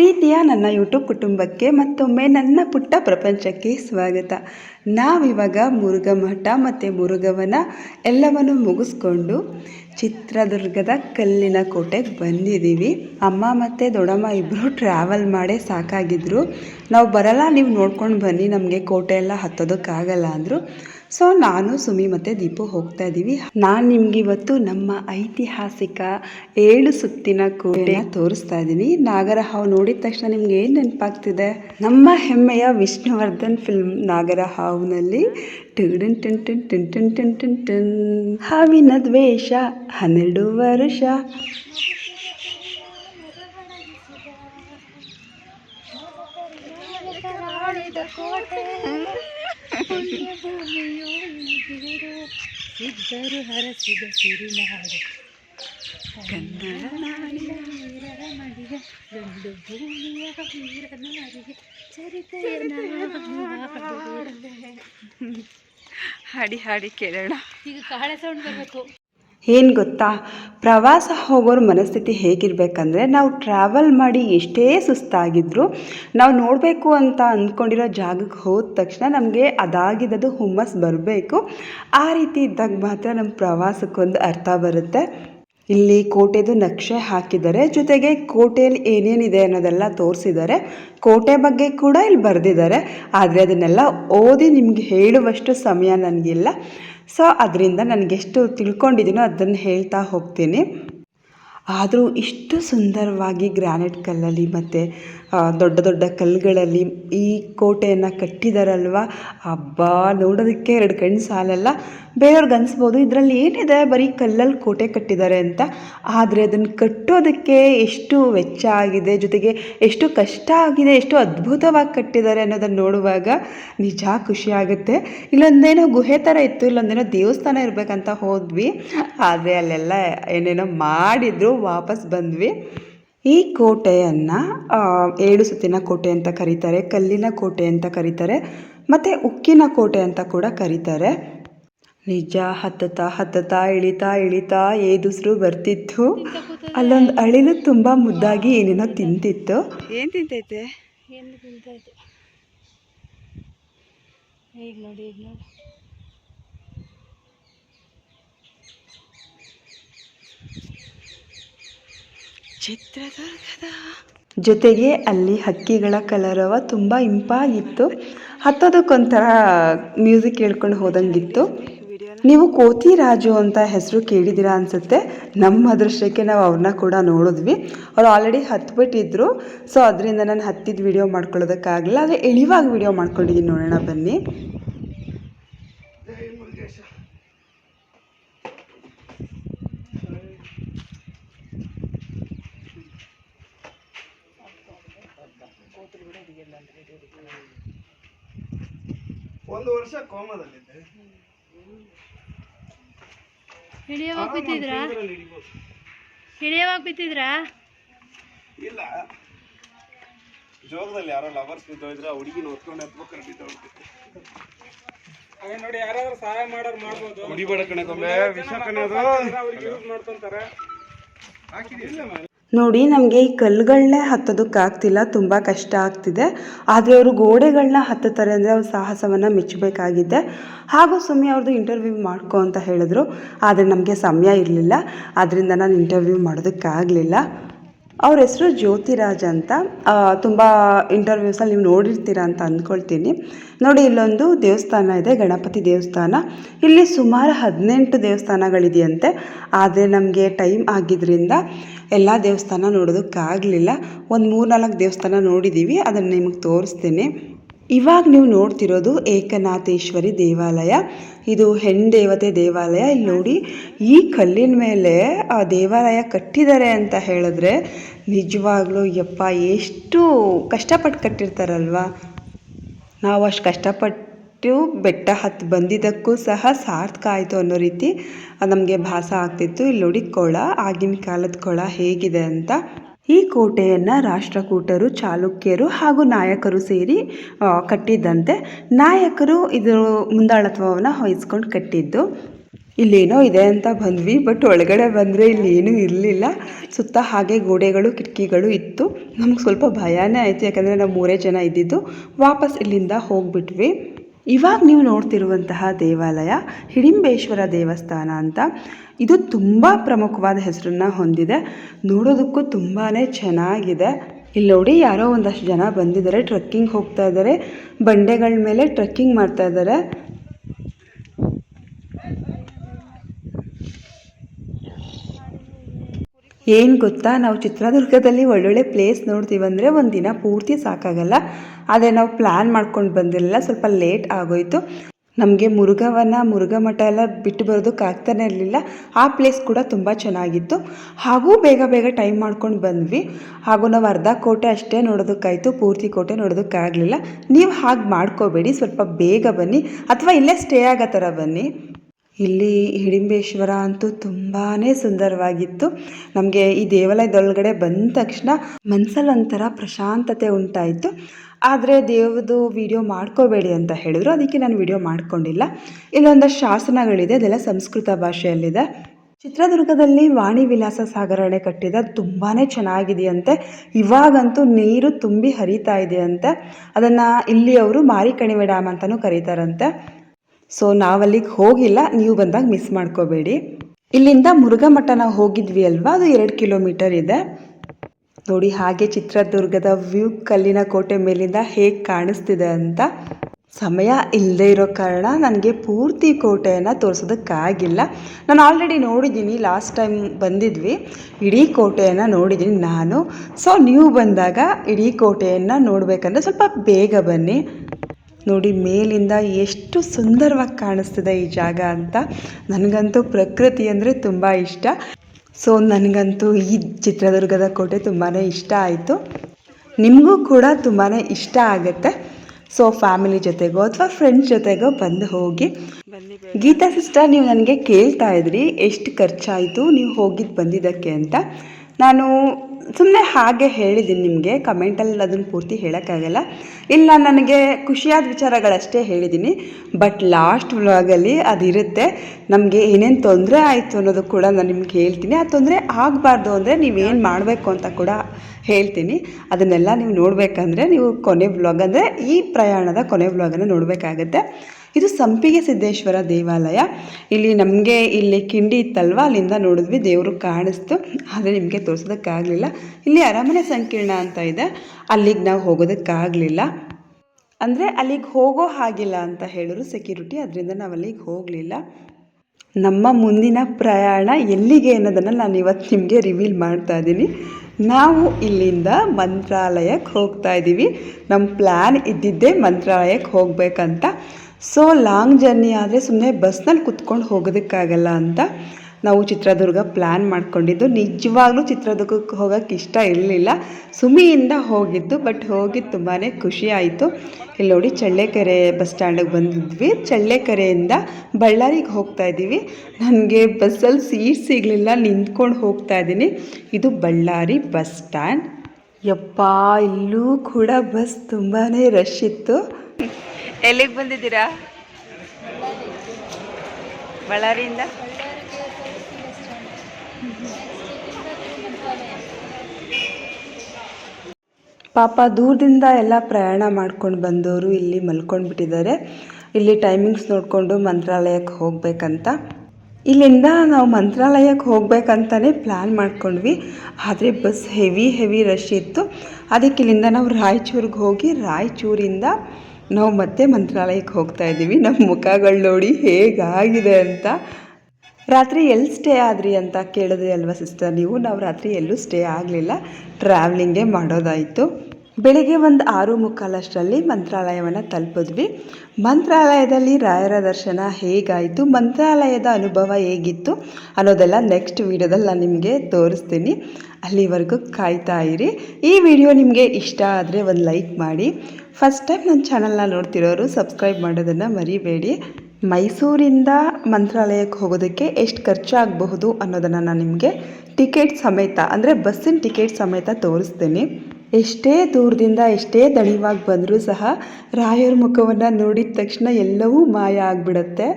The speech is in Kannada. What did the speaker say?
ಪ್ರೀತಿಯ ನನ್ನ ಯೂಟ್ಯೂಬ್ ಕುಟುಂಬಕ್ಕೆ ಮತ್ತೊಮ್ಮೆ ನನ್ನ ಪುಟ್ಟ ಪ್ರಪಂಚಕ್ಕೆ ಸ್ವಾಗತ. ನಾವಿವಾಗ ಮುರುಘಮಠ ಮತ್ತು ಮುರುಘವನ ಎಲ್ಲವನ್ನು ಮುಗಿಸ್ಕೊಂಡು ಚಿತ್ರದುರ್ಗದ ಕಲ್ಲಿನ ಕೋಟೆಗೆ ಬಂದಿದ್ದೀವಿ. ಅಮ್ಮ ಮತ್ತು ದೊಡ್ಡಮ್ಮ ಇಬ್ಬರು ಟ್ರಾವೆಲ್ ಮಾಡೇ ಸಾಕಾಗಿದ್ರು. ನಾವು ಬರಲ್ಲ, ನೀವು ನೋಡ್ಕೊಂಡು ಬನ್ನಿ, ನಮಗೆ ಕೋಟೆ ಎಲ್ಲ ಹತ್ತೋದಕ್ಕಾಗಲ್ಲ ಅಂದರು. ಸೊ ನಾನು ಸುಮಿ ಮತ್ತು ದೀಪು ಹೋಗ್ತಾ ಇದ್ದೀವಿ ನಾನು ನಿಮ್ಗೆ ಇವತ್ತು ನಮ್ಮ ಐತಿಹಾಸಿಕ ಏಳು ಸುತ್ತಿನ ಕೋಟೆ ತೋರಿಸ್ತಾ ಇದ್ದೀನಿ ನಾಗರಹಾವು ನೋಡಿದ ತಕ್ಷಣ ನಿಮ್ಗೆ ಏನು ನೆನಪಾಗ್ತಿದೆ? ನಮ್ಮ ಹೆಮ್ಮೆಯ ವಿಷ್ಣುವರ್ಧನ್ ಫಿಲ್ಮ್ ನಾಗರಹಾವ್ನಲ್ಲಿ. ಟಿನ್ ಟಿನ್ ಟಿನ್ ಟಿನ್ ಟಿನ್ ಟಿನ್ ಟಿನ್ ಟಿನ್. ಹಾವಿನ ದ್ವೇಷ, ಹನ್ನೆರಡು ವರ್ಷ. ಕೋಟೆ ಪುಣ್ಯಭೂಮಿಯು ಈಗಿರು ಸಿದ್ಧರು ಹರಸಿದ ಸಿರಿನಾಡು ಕನ್ನಡ ನಾಡಿನ ವೀರರ ಮಡಿಗೆ ಗಂಡು ಭೂಮಿಯ ವೀರನಾರಿಗೆ ಚರಿತೆಯ ಹಾಡಿ ಹಾಡಿ ಕೇಳೋಣ. ಈಗ ಕಾಳೆ ಸೌಂಡ್ ಬರಬೇಕು. ಏನು ಗೊತ್ತಾ? ಪ್ರವಾಸ ಹೋಗೋರ ಮನಸ್ಥಿತಿ ಹೇಗಿರಬೇಕಂದ್ರೆ ನಾವು ಟ್ರಾವೆಲ್ ಮಾಡಿ ಎಷ್ಟೇ ಸುಸ್ತಾಗಿದ್ದರೂ ನಾವು ನೋಡಬೇಕು ಅಂತ ಅಂದ್ಕೊಂಡಿರೋ ಜಾಗಕ್ಕೆ ಹೋದ ತಕ್ಷಣ ನಮಗೆ ಅದಾಗಿದ್ದದು ಹುಮ್ಮಸ್ ಬರಬೇಕು. ಆ ರೀತಿ ಇದ್ದಾಗ ಮಾತ್ರ ನಮ್ಮ ಪ್ರವಾಸಕ್ಕೊಂದು ಅರ್ಥ ಬರುತ್ತೆ. ಇಲ್ಲಿ ಕೋಟೆದು ನಕ್ಷೆ ಹಾಕಿದ್ದಾರೆ. ಜೊತೆಗೆ ಕೋಟೆಯಲ್ಲಿ ಏನೇನಿದೆ ಅನ್ನೋದೆಲ್ಲ ತೋರಿಸಿದ್ದಾರೆ. ಕೋಟೆ ಬಗ್ಗೆ ಕೂಡ ಇಲ್ಲಿ ಬರೆದಿದ್ದಾರೆ. ಆದರೆ ಅದನ್ನೆಲ್ಲ ಓದಿ ನಿಮ್ಗೆ ಹೇಳುವಷ್ಟು ಸಮಯ ನನಗಿಲ್ಲ. ಸೊ ಅದರಿಂದ ನನಗೆಷ್ಟು ತಿಳ್ಕೊಂಡಿದ್ದೀನೋ ಅದನ್ನು ಹೇಳ್ತಾ ಹೋಗ್ತೀನಿ. ಆದರೂ ಇಷ್ಟು ಸುಂದರವಾಗಿ ಗ್ರಾನೈಟ್ ಕಲ್ಲಲ್ಲಿ ಮತ್ತು ದೊಡ್ಡ ದೊಡ್ಡ ಕಲ್ಲುಗಳಲ್ಲಿ ಈ ಕೋಟೆಯನ್ನು ಕಟ್ಟಿದಾರಲ್ವ? ಅಬ್ಬಾ, ನೋಡೋದಕ್ಕೆ ಎರಡು ಕಣ್ಣು ಸಾಲಲ್ಲ. ಬೇರೆಯವ್ರಿಗೆ ಅನಿಸ್ಬೋದು, ಇದರಲ್ಲಿ ಏನಿದೆ? ಬರೀ ಕಲ್ಲಲ್ಲಿ ಕೋಟೆ ಕಟ್ಟಿದ್ದಾರೆ ಅಂತ. ಆದರೆ ಅದನ್ನು ಕಟ್ಟೋದಕ್ಕೆ ಎಷ್ಟು ವೆಚ್ಚ ಆಗಿದೆ, ಜೊತೆಗೆ ಎಷ್ಟು ಕಷ್ಟ ಆಗಿದೆ, ಎಷ್ಟು ಅದ್ಭುತವಾಗಿ ಕಟ್ಟಿದ್ದಾರೆ ಅನ್ನೋದನ್ನು ನೋಡುವಾಗ ನಿಜ ಖುಷಿ ಆಗುತ್ತೆ. ಇಲ್ಲೊಂದೇನೋ ಗುಹೆ ಥರ ಇತ್ತು, ಇಲ್ಲೊಂದೇನೋ ದೇವಸ್ಥಾನ ಇರಬೇಕಂತ ಹೋದ್ವಿ. ಆದರೆ ಅಲ್ಲೆಲ್ಲ ಏನೇನೋ ಮಾಡಿದ್ರು, ವಾಪಸ್ ಬಂದ್ವಿ. ಈ ಕೋಟೆಯನ್ನು ಏಳು ಸುತ್ತಿನ ಕೋಟೆ ಅಂತ ಕರೀತಾರೆ ಕಲ್ಲಿನ ಕೋಟೆ ಅಂತ ಕರೀತಾರೆ ಮತ್ತು ಉಕ್ಕಿನ ಕೋಟೆ ಅಂತ ಕೂಡ ಕರೀತಾರೆ. ನಿಜ ಹತ್ತತಾ ಹತ್ತತಾ ಇಳಿತಾ ಇಳಿತಾ ಏದುಸ್ರು ಬರ್ತಿತ್ತು. ಅಲ್ಲೊಂದು ಅಳಿಲು ತುಂಬ ಮುದ್ದಾಗಿ ಏನೇನೋ ತಿಂತಿತ್ತು. ಏನು ತಿಂತೈತೆ? ಈಗ ನೋಡಿ ಈಗ ನೋಡಿ. ಚಿತ್ರದುರ್ಗದ ಜೊತೆಗೆ ಅಲ್ಲಿ ಹಕ್ಕಿಗಳ ಕಲರವ ತುಂಬ ಇಂಪಾಗಿತ್ತು. ಹತ್ತೋದಕ್ಕೊಂಥರ ಮ್ಯೂಸಿಕ್ ಕೇಳ್ಕೊಂಡು ಹೋದಂಗಿತ್ತು. ನೀವು ಕೋತಿ ರಾಜು ಅಂತ ಹೆಸರು ಕೇಳಿದ್ದೀರಾ ಅನಿಸುತ್ತೆ. ನಮ್ಮ ಅದೃಷ್ಟಕ್ಕೆ ನಾವು ಅವ್ರನ್ನ ಕೂಡ ನೋಡಿದ್ವಿ. ಅವ್ರು ಆಲ್ರೆಡಿ ಹತ್ಬಿಟ್ಟಿದ್ರು. ಸೊ ಅದರಿಂದ ನಾನು ಹತ್ತಿದ ವಿಡಿಯೋ ಮಾಡ್ಕೊಳ್ಳೋದಕ್ಕಾಗಲ್ಲ ಆದರೆ ಎಳಿವಾಗ ವಿಡಿಯೋ ಮಾಡ್ಕೊಂಡಿದ್ದೀನಿ ನೋಡೋಣ ಬನ್ನಿ. ಒಂದು ವರ್ಷ ಕೋಮದಲ್ಲಿದ್ದೆ. ಹಿಡಿಯೋವಾಗ ಬಿತ್ತಿದ್ರಾ ಹಿಡಿಯೋವಾಗ ಬಿತ್ತಿದ್ರಾ ಇಲ್ಲ. ಜೋಗದಲ್ಲಿ ಯಾರೋ ಲವರ್ಸ್ ಬಿದ್ದೋಯ್ದ್ರೆ ಆ ಹುಡುಗಿನ ಹೊತ್ಕೊಂಡು ಹತ್ಬೇಕಾರೆ ಬಿದ್ದೋಗ್ಬಿಟ್ಟಿತ್ತು ಅದೇ ನೋಡಿ ಯಾರಾದ್ರೂ ಸಹಾಯ ಮಾಡೋರು ಮಾಡ್ಬೋದು. ಹುಡಿ ಕಣೆ ಗೊಂಬೆ ವಿಷ ಕಣೆ ಅದು. ಮಾಡ್ಕೊಂತಾರೆ. ನೋಡಿ, ನಮಗೆ ಈ ಕಲ್ಲುಗಳನ್ನೇ ಹತ್ತೋದಕ್ಕಾಗ್ತಿಲ್ಲ ತುಂಬ ಕಷ್ಟ ಆಗ್ತಿದೆ. ಆದರೆ ಅವರು ಗೋಡೆಗಳನ್ನ ಹತ್ತುತ್ತಾರೆ ಅಂದರೆ ಅವ್ರ ಸಾಹಸವನ್ನು ಮೆಚ್ಚಬೇಕಾಗಿದೆ. ಹಾಗೂ ಸುಮ್ಮನೆ ಅವ್ರದ್ದು ಇಂಟರ್ವ್ಯೂ ಮಾಡ್ಕೊ ಅಂತ ಹೇಳಿದ್ರು. ಆದರೆ ನಮಗೆ ಸಮಯ ಇರಲಿಲ್ಲ. ಆದ್ದರಿಂದ ನಾನು ಇಂಟರ್ವ್ಯೂ ಮಾಡೋದಕ್ಕಾಗಲಿಲ್ಲ. ಅವ್ರ ಹೆಸರು ಜ್ಯೋತಿರಾಜ್ ಅಂತ. ತುಂಬ ಇಂಟರ್ವ್ಯೂಸಲ್ಲಿ ನೀವು ನೋಡಿರ್ತೀರ ಅಂತ ಅಂದ್ಕೊಳ್ತೀನಿ ನೋಡಿ, ಇಲ್ಲೊಂದು ದೇವಸ್ಥಾನ ಇದೆ, ಗಣಪತಿ ದೇವಸ್ಥಾನ. ಇಲ್ಲಿ ಸುಮಾರು ಹದಿನೆಂಟು ದೇವಸ್ಥಾನಗಳಿದೆಯಂತೆ. ಆದರೆ ನಮಗೆ ಟೈಮ್ ಆಗಿದ್ದರಿಂದ ಎಲ್ಲ ದೇವಸ್ಥಾನ ನೋಡೋದಕ್ಕಾಗಲಿಲ್ಲ. ಒಂದು ಮೂರು ನಾಲ್ಕು ದೇವಸ್ಥಾನ ನೋಡಿದ್ದೀವಿ ಅದನ್ನು ನಿಮಗೆ ತೋರಿಸ್ತೀನಿ. ಇವಾಗ ನೀವು ನೋಡ್ತಿರೋದು ಏಕನಾಥೇಶ್ವರಿ ದೇವಾಲಯ. ಇದು ಹೆಣ್ದೇವತೆ ದೇವಾಲಯ. ಇಲ್ಲಿ ನೋಡಿ, ಈ ಕಲ್ಲಿನ ಮೇಲೆ ಆ ದೇವಾಲಯ ಕಟ್ಟಿದ್ದಾರೆ ಅಂತ ಹೇಳಿದ್ರೆ ನಿಜವಾಗ್ಲೂ ಯಪ್ಪ, ಎಷ್ಟು ಕಷ್ಟಪಟ್ಟು ಕಟ್ಟಿರ್ತಾರಲ್ವ? ನಾವು ಅಷ್ಟು ಕಷ್ಟಪಟ್ಟು ಬೆಟ್ಟ ಹತ್ತು ಬಂದಿದ್ದಕ್ಕೂ ಸಹ ಸಾರ್ಥಕ ಆಯಿತು ಅನ್ನೋ ರೀತಿ ನಮಗೆ ಭಾಸ ಆಗ್ತಿತ್ತು. ಇಲ್ಲಿ ನೋಡಿ, ಕೊಳ, ಆಗಿನ ಕಾಲದ ಕೊಳ ಹೇಗಿದೆ ಅಂತ. ಈ ಕೋಟೆಯನ್ನು ರಾಷ್ಟ್ರಕೂಟರು, ಚಾಲುಕ್ಯರು ಹಾಗೂ ನಾಯಕರು ಸೇರಿ ಕಟ್ಟಿದ್ದಂತೆ ನಾಯಕರು ಇದು ಮುಂದಾಳತ್ವವನ್ನು ವಹಿಸ್ಕೊಂಡು ಕಟ್ಟಿದ್ದು. ಇಲ್ಲೇನೋ ಇದೆ ಅಂತ ಬಂದ್ವಿ, ಬಟ್ ಒಳಗಡೆ ಬಂದರೆ ಇಲ್ಲೇನೂ ಇರಲಿಲ್ಲ. ಸುತ್ತ ಹಾಗೆ ಗೋಡೆಗಳು, ಕಿಟಕಿಗಳು ಇತ್ತು. ನಮ್ಗೆ ಸ್ವಲ್ಪ ಭಯನೇ ಆಯಿತು, ಯಾಕಂದರೆ ನಾವು ಮೂರೇ ಜನ ಇದ್ದಿದ್ದು. ವಾಪಸ್ ಇಲ್ಲಿಂದ ಹೋಗ್ಬಿಟ್ವಿ. ಇವಾಗ ನೀವು ನೋಡ್ತಿರುವಂತಹ ದೇವಾಲಯ ಹಿಡಿಂಬೇಶ್ವರ ದೇವಸ್ಥಾನ ಅಂತ. ಇದು ತುಂಬ ಪ್ರಮುಖವಾದ ಹೆಸರನ್ನ ಹೊಂದಿದೆ. ನೋಡೋದಕ್ಕೂ ತುಂಬಾ ಚೆನ್ನಾಗಿದೆ. ಇಲ್ಲಿ ನೋಡಿ ಯಾರೋ ಒಂದಷ್ಟು ಜನ ಬಂದಿದ್ದಾರೆ, ಟ್ರಕ್ಕಿಂಗ್ ಹೋಗ್ತಾ ಇದ್ದಾರೆ. ಬಂಡೆಗಳ ಮೇಲೆ ಟ್ರಕ್ಕಿಂಗ್ ಮಾಡ್ತಾ ಇದ್ದಾರೆ. ಏನು ಗೊತ್ತಾ? ನಾವು ಚಿತ್ರದುರ್ಗದಲ್ಲಿ ಒಳ್ಳೊಳ್ಳೆ ಪ್ಲೇಸ್ ನೋಡ್ತೀವಂದರೆ ಒಂದು ದಿನ ಪೂರ್ತಿ ಸಾಕಾಗಲ್ಲ. ಅದೇ ನಾವು ಪ್ಲ್ಯಾನ್ ಮಾಡ್ಕೊಂಡು ಬಂದಿರಲಿಲ್ಲ, ಸ್ವಲ್ಪ ಲೇಟ್ ಆಗೋಯಿತು. ನಮಗೆ ಮುರುಘವನ ಮುರುಘ ಮಠ ಎಲ್ಲ ಬಿಟ್ಟು ಬರೋದಕ್ಕೆ ಆಗ್ತಾನೆ ಇರಲಿಲ್ಲ. ಆ ಪ್ಲೇಸ್ ಕೂಡ ತುಂಬ ಚೆನ್ನಾಗಿತ್ತು. ಹಾಗೂ ಬೇಗ ಬೇಗ ಟೈಮ್ ಮಾಡ್ಕೊಂಡು ಬಂದ್ವಿ. ಹಾಗೂ ನಾವು ಅರ್ಧ ಕೋಟೆ ಅಷ್ಟೇ ನೋಡೋದಕ್ಕಾಯಿತು, ಪೂರ್ತಿ ಕೋಟೆ ನೋಡೋದಕ್ಕಾಗಲಿಲ್ಲ ನೀವು ಹಾಗೆ ಮಾಡ್ಕೋಬೇಡಿ, ಸ್ವಲ್ಪ ಬೇಗ ಬನ್ನಿ. ಅಥವಾ ಇಲ್ಲೇ ಸ್ಟೇ ಆಗೋ ಥರ ಬನ್ನಿ. ಇಲ್ಲಿ ಹಿಡಿಂಬೇಶ್ವರ ಅಂತೂ ತುಂಬಾ ಸುಂದರವಾಗಿತ್ತು. ನಮಗೆ ಈ ದೇವಾಲಯದೊಳಗಡೆ ಬಂದ ತಕ್ಷಣ ಮನಸಲ್ಲಿ ಒಂಥರ ಪ್ರಶಾಂತತೆ ಉಂಟಾಯಿತು. ಆದರೆ ದೇವ್ರದ್ದು ವಿಡಿಯೋ ಮಾಡ್ಕೋಬೇಡಿ ಅಂತ ಹೇಳಿದ್ರು. ಅದಕ್ಕೆ ನಾನು ವಿಡಿಯೋ ಮಾಡ್ಕೊಂಡಿಲ್ಲ. ಇಲ್ಲೊಂದಷ್ಟು ಶಾಸನಗಳಿದೆ. ಅದೆಲ್ಲ ಸಂಸ್ಕೃತ ಭಾಷೆಯಲ್ಲಿದೆ. ಚಿತ್ರದುರ್ಗದಲ್ಲಿ ವಾಣಿ ವಿಲಾಸ ಸಾಗರಣೆ ಕಟ್ಟಿದ ತುಂಬಾ ಚೆನ್ನಾಗಿದೆಯಂತೆ. ಇವಾಗಂತೂ ನೀರು ತುಂಬಿ ಹರಿತಾ ಇದೆಯಂತೆ. ಅದನ್ನು ಇಲ್ಲಿಯವರು ಮಾರಿಕಣಿವೆ ಡ್ಯಾಮ್ ಅಂತಲೂ ಕರೀತಾರಂತೆ. ಸೊ ನಾವಲ್ಲಿಗೆ ಹೋಗಿಲ್ಲ, ನೀವು ಬಂದಾಗ ಮಿಸ್ ಮಾಡ್ಕೋಬೇಡಿ. ಇಲ್ಲಿಂದ ಮುರುಘಾ ಮಠ ನಾವು ಹೋಗಿದ್ವಿ ಅಲ್ವಾ? ಅದು ಎರಡು ಕಿಲೋಮೀಟರ್ ಇದೆ. ನೋಡಿ, ಹಾಗೆ ಚಿತ್ರದುರ್ಗದ ವ್ಯೂ ಕಲ್ಲಿನ ಕೋಟೆ ಮೇಲಿಂದ ಹೇಗೆ ಕಾಣಿಸ್ತಿದೆ ಅಂತ. ಸಮಯ ಇಲ್ಲದೆ ಇರೋ ಕಾರಣ ನನಗೆ ಪೂರ್ತಿ ಕೋಟೆಯನ್ನು ತೋರಿಸೋದಕ್ಕಾಗಿಲ್ಲ. ನಾನು ಆಲ್ರೆಡಿ ನೋಡಿದ್ದೀನಿ ಲಾಸ್ಟ್ ಟೈಮ್ ಬಂದಿದ್ವಿ. ಇಡೀ ಕೋಟೆಯನ್ನು ನೋಡಿದ್ದೀನಿ ನಾನು. ಸೊ ನೀವು ಬಂದಾಗ ಇಡೀ ಕೋಟೆಯನ್ನು ನೋಡಬೇಕಂದ್ರೆ ಸ್ವಲ್ಪ ಬೇಗ ಬನ್ನಿ. ನೋಡಿ, ಮೇಲಿಂದ ಎಷ್ಟು ಸುಂದರವಾಗಿ ಕಾಣಿಸ್ತಿದೆ ಈ ಜಾಗ ಅಂತ. ನನಗಂತೂ ಪ್ರಕೃತಿ ಅಂದರೆ ತುಂಬ ಇಷ್ಟ. ಸೊ ನನಗಂತೂ ಈ ಚಿತ್ರದುರ್ಗದ ಕೋಟೆ ತುಂಬಾ ಇಷ್ಟ ಆಯಿತು. ನಿಮಗೂ ಕೂಡ ತುಂಬಾ ಇಷ್ಟ ಆಗುತ್ತೆ. ಸೊ ಫ್ಯಾಮಿಲಿ ಜೊತೆಗೋ ಅಥವಾ ಫ್ರೆಂಡ್ಸ್ ಜೊತೆಗೋ ಬಂದು ಹೋಗಿ. ಗೀತಾ ಸಿಸ್ಟರ್, ನೀವು ನನಗೆ ಕೇಳ್ತಾ ಇದ್ರಿ, ಎಷ್ಟು ಖರ್ಚಾಯಿತು, ನೀವು ಹೋಗಿದ್ದು ಬಂದಿದ್ದಕ್ಕೆ ಅಂತ. ನಾನು ಸುಮ್ಮನೆ ಹಾಗೆ ಹೇಳಿದ್ದೀನಿ ನಿಮಗೆ, ಕಮೆಂಟಲ್ಲಿ ಅದನ್ನು ಪೂರ್ತಿ ಹೇಳೋಕ್ಕಾಗಲ್ಲ. ಇಲ್ಲ, ನನಗೆ ಖುಷಿಯಾದ ವಿಚಾರಗಳಷ್ಟೇ ಹೇಳಿದ್ದೀನಿ. ಬಟ್ ಲಾಸ್ಟ್ ವ್ಲಾಗಲ್ಲಿ ಅದಿರುತ್ತೆ. ನಮಗೆ ಏನೇನು ತೊಂದರೆ ಆಯಿತು ಅನ್ನೋದು ಕೂಡ ನಾನು ನಿಮ್ಗೆ ಹೇಳ್ತೀನಿ. ಆ ತೊಂದರೆ ಆಗಬಾರ್ದು ಅಂದರೆ ನೀವೇನು ಮಾಡಬೇಕು ಅಂತ ಕೂಡ ಹೇಳ್ತೀನಿ. ಅದನ್ನೆಲ್ಲ ನೀವು ನೋಡಬೇಕಂದ್ರೆ ನೀವು ಕೊನೆ ವ್ಲಾಗ್ ಅಂದರೆ ಈ ಪ್ರಯಾಣದ ಕೊನೆ ವ್ಲಾಗನ್ನು ನೋಡಬೇಕಾಗತ್ತೆ. ಇದು ಸಂಪಿಗೆ ಸಿದ್ದೇಶ್ವರ ದೇವಾಲಯ. ಇಲ್ಲಿ ನಮಗೆ ಇಲ್ಲಿ ಕಿಂಡಿ ಇತ್ತಲ್ವ? ಅಲ್ಲಿಂದ ನೋಡಿದ್ವಿ, ದೇವರು ಕಾಣಿಸ್ತು. ಆದರೆ ನಿಮಗೆ ತೋರಿಸೋದಕ್ಕಾಗಲಿಲ್ಲ. ಇಲ್ಲಿ ಅರಮನೆ ಸಂಕೀರ್ಣ ಅಂತ ಇದೆ. ಅಲ್ಲಿಗೆ ನಾವು ಹೋಗೋದಕ್ಕಾಗಲಿಲ್ಲ. ಅಂದರೆ ಅಲ್ಲಿಗೆ ಹೋಗೋ ಹಾಗಿಲ್ಲ ಅಂತ ಹೇಳಿದ್ರು ಸೆಕ್ಯೂರಿಟಿ, ಅದರಿಂದ ನಾವು ಅಲ್ಲಿಗೆ ಹೋಗಲಿಲ್ಲ. ನಮ್ಮ ಮುಂದಿನ ಪ್ರಯಾಣ ಎಲ್ಲಿಗೆ ಅನ್ನೋದನ್ನು ನಾನು ಇವತ್ತು ನಿಮಗೆ ರಿವೀಲ್ ಮಾಡ್ತಾ ಇದ್ದೀನಿ. ನಾವು ಇಲ್ಲಿಂದ ಮಂತ್ರಾಲಯಕ್ಕೆ ಹೋಗ್ತಾ ಇದ್ದೀವಿ ನಮ್ಮ ಪ್ಲ್ಯಾನ್ ಇದ್ದಿದ್ದೇ ಮಂತ್ರಾಲಯಕ್ಕೆ ಹೋಗಬೇಕಂತ. ಸೊ ಲಾಂಗ್ ಜರ್ನಿ ಆದರೆ ಸುಮ್ಮನೆ ಬಸ್ನಲ್ಲಿ ಕುತ್ಕೊಂಡು ಹೋಗೋದಕ್ಕಾಗಲ್ಲ ಅಂತ ನಾವು ಚಿತ್ರದುರ್ಗ ಪ್ಲ್ಯಾನ್ ಮಾಡ್ಕೊಂಡಿದ್ದು. ನಿಜವಾಗ್ಲೂ ಚಿತ್ರದುರ್ಗಕ್ಕೆ ಹೋಗೋಕ್ಕೆ ಇಷ್ಟ ಇರಲಿಲ್ಲ. ಸುಮಿಯಿಂದ ಹೋಗಿದ್ದು ಬಟ್ ಹೋಗಿ ತುಂಬಾ ಖುಷಿ ಆಯಿತು. ಇಲ್ಲಿ ನೋಡಿ ಚಳ್ಳೆಕೆರೆ ಬಸ್ ಸ್ಟ್ಯಾಂಡಿಗೆ ಬಂದಿದ್ವಿ. ಚಳ್ಳೆಕೆರೆಯಿಂದ ಬಳ್ಳಾರಿಗೆ ಹೋಗ್ತಾ ಇದ್ದೀವಿ. ನನಗೆ ಬಸ್ಸಲ್ಲಿ ಸೀಟ್ ಸಿಗಲಿಲ್ಲ. ನಿಂತ್ಕೊಂಡು ಹೋಗ್ತಾ ಇದ್ದೀನಿ. ಇದು ಬಳ್ಳಾರಿ ಬಸ್ ಸ್ಟ್ಯಾಂಡ್ ಯಪ್ಪ, ಇಲ್ಲೂ ಕೂಡ ಬಸ್ ತುಂಬಾ ರಶ್ ಇತ್ತು. ಎಲ್ಲಿಗೆ ಬಂದಿದ್ದೀರಾ? ಬಳ್ಳಾರಿಯಿಂದ? ಪಾಪ ದೂರದಿಂದ ಎಲ್ಲ ಪ್ರಯಾಣ ಮಾಡ್ಕೊಂಡು ಬಂದವರು ಇಲ್ಲಿ ಮಲ್ಕೊಂಡು ಬಿಟ್ಟಿದ್ದಾರೆ ಇಲ್ಲಿ ಟೈಮಿಂಗ್ಸ್ ನೋಡಿಕೊಂಡು ಮಂತ್ರಾಲಯಕ್ಕೆ ಹೋಗಬೇಕಂತ. ಇಲ್ಲಿಂದ ನಾವು ಮಂತ್ರಾಲಯಕ್ಕೆ ಹೋಗ್ಬೇಕಂತಲೇ ಪ್ಲ್ಯಾನ್ ಮಾಡ್ಕೊಂಡ್ವಿ. ಆದರೆ ಬಸ್ ಹೆವಿ ಹೆವಿ ರಶ್ ಇತ್ತು. ಅದಕ್ಕೆ ಇಲ್ಲಿಂದ ನಾವು ರಾಯಚೂರಿಗೆ ಹೋಗಿ ರಾಯಚೂರಿಂದ ನಾವು ಮತ್ತೆ ಮಂತ್ರಾಲಯಕ್ಕೆ ಹೋಗ್ತಾ ಇದ್ದೀವಿ. ನಮ್ಮ ಮುಖಗಳು ನೋಡಿ ಹೇಗಾಗಿದೆ ಅಂತ. ರಾತ್ರಿ ಎಲ್ಲಿ ಸ್ಟೇ ಆದ್ರಿ ಅಂತ ಕೇಳಿದ್ರಿ ಅಲ್ವಾ ಸಿಸ್ಟರ್? ನೀವು ನಾವು ರಾತ್ರಿ ಎಲ್ಲೂ ಸ್ಟೇ ಆಗಲಿಲ್ಲ. ಟ್ರಾವ್ಲಿಂಗೇ ಮಾಡೋದಾಯಿತು. ಬೆಳಿಗ್ಗೆ ಒಂದು ಆರು ಮುಕ್ಕಾಲಷ್ಟರಲ್ಲಿ ಮಂತ್ರಾಲಯವನ್ನು ತಲುಪಿದ್ವಿ. ಮಂತ್ರಾಲಯದಲ್ಲಿ ರಾಯರ ದರ್ಶನ ಹೇಗಾಯಿತು? ಮಂತ್ರಾಲಯದ ಅನುಭವ ಹೇಗಿತ್ತು? ಅನ್ನೋದೆಲ್ಲ ನೆಕ್ಸ್ಟ್ ವೀಡಿಯೋದಲ್ಲಿ ನಾನು ನಿಮಗೆ ತೋರಿಸ್ತೀನಿ. ಅಲ್ಲಿವರೆಗೂ ಕಾಯ್ತಾ ಇರಿ. ಈ ವಿಡಿಯೋ ನಿಮಗೆ ಇಷ್ಟ ಆದರೆ ಒಂದು ಲೈಕ್ ಮಾಡಿ. ಫಸ್ಟ್ ಟೈಮ್ ನನ್ನ ಚಾನಲ್ನ ನೋಡ್ತಿರೋರು ಸಬ್ಸ್ಕ್ರೈಬ್ ಮಾಡೋದನ್ನು ಮರಿಬೇಡಿ. ಮೈಸೂರಿಂದ ಮಂತ್ರಾಲಯಕ್ಕೆ ಹೋಗೋದಕ್ಕೆ ಎಷ್ಟು ಖರ್ಚಾಗಬಹುದು ಅನ್ನೋದನ್ನು ನಾನು ನಿಮಗೆ ಟಿಕೆಟ್ ಸಮೇತ, ಅಂದರೆ ಬಸ್ಸಿನ ಟಿಕೆಟ್ ಸಮೇತ ತೋರಿಸ್ತೀನಿ. ಎಷ್ಟೇ ದೂರದಿಂದ ಎಷ್ಟೇ ದಣಿವಾಗಿ ಬಂದರೂ ಸಹ ರಾಯರ ಮುಖವನ್ನು ನೋಡಿದ ತಕ್ಷಣ ಎಲ್ಲವೂ ಮಾಯ ಆಗಿಬಿಡುತ್ತೆ.